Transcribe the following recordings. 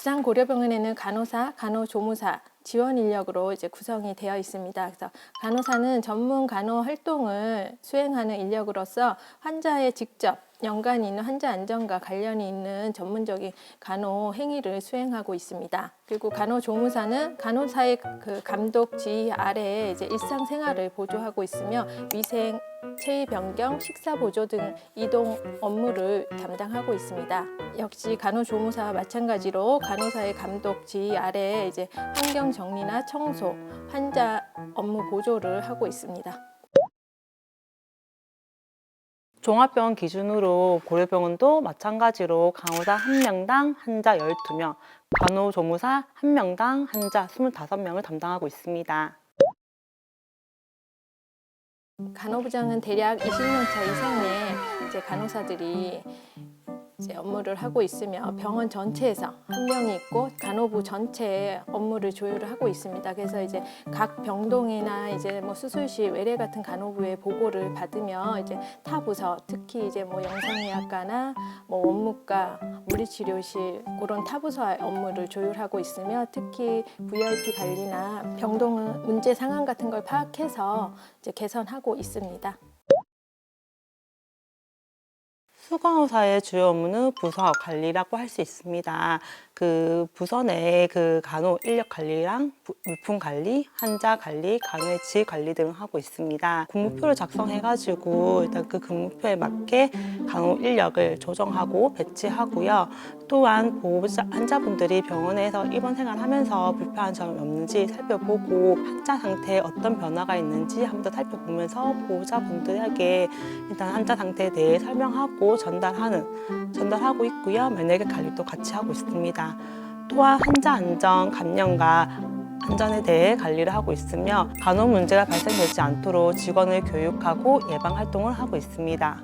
부산 고려병원에는 간호사, 간호조무사, 지원 인력으로 이제 구성이 되어 있습니다. 그래서 간호사는 전문 간호 활동을 수행하는 인력으로서 환자의 직접 연관 있는 환자 안전과 관련이 있는 전문적인 간호 행위를 수행하고 있습니다. 그리고 간호 조무사는 간호사의 그 감독 지휘 아래에 이제 일상생활을 보조하고 있으며 위생, 체위 변경, 식사 보조 등 이동 업무를 담당하고 있습니다. 역시 간호 조무사와 마찬가지로 간호사의 감독 지휘 아래에 이제 환경 정리나 청소, 환자 업무 보조를 하고 있습니다. 종합병원 기준으로 고려병원도 마찬가지로 간호사 1명당 환자 12명, 간호조무사 1명당 환자 25명을 담당하고 있습니다. 간호부장은 대략 20년 차 이상의 이제 간호사들이 이제 업무를 하고 있으며 병원 전체에서 한 명이 있고 간호부 전체의 업무를 조율을 하고 있습니다. 그래서 이제 각 병동이나 이제 뭐 수술실 외래 같은 간호부의 보고를 받으며 이제 타 부서 특히 이제 뭐 영상의학과나 뭐 원무과, 물리치료실 그런 타 부서의 업무를 조율하고 있으며 특히 VIP 관리나 병동 문제 상황 같은 걸 파악해서 이제 개선하고 있습니다. 수간호사의 주요 업무는 부서 관리라고 할 수 있습니다. 그 부서 내에 그 간호 인력 관리랑 부- 물품 관리, 환자 관리, 간호의 질 관리 등을 하고 있습니다. 근무표를 작성해가지고 일단 그 근무표에 맞게 간호 인력을 조정하고 배치하고요. 또한 보호자 환자분들이 병원에서 입원 생활하면서 불편한 점이 없는지 살펴보고 환자 상태에 어떤 변화가 있는지 한번 더 살펴보면서 보호자분들에게 일단 환자 상태에 대해 설명하고 전달하는 전달하고 있고요. 면역의 관리도 같이 하고 있습니다. 또한 환자 안전, 감염과 안전에 대해 관리를 하고 있으며 간호 문제가 발생되지 않도록 직원을 교육하고 예방 활동을 하고 있습니다.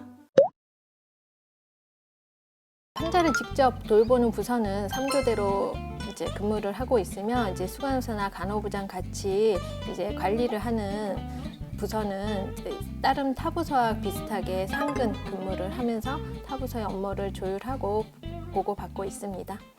환자를 직접 돌보는 부서는 3교대로 이제 근무를 하고 있으며 이제 수간호사나 간호부장 같이 이제 관리를 하는 부서는 다른 타부서와 비슷하게 상근 근무를 하면서 타부서의 업무를 조율하고 보고받고 있습니다.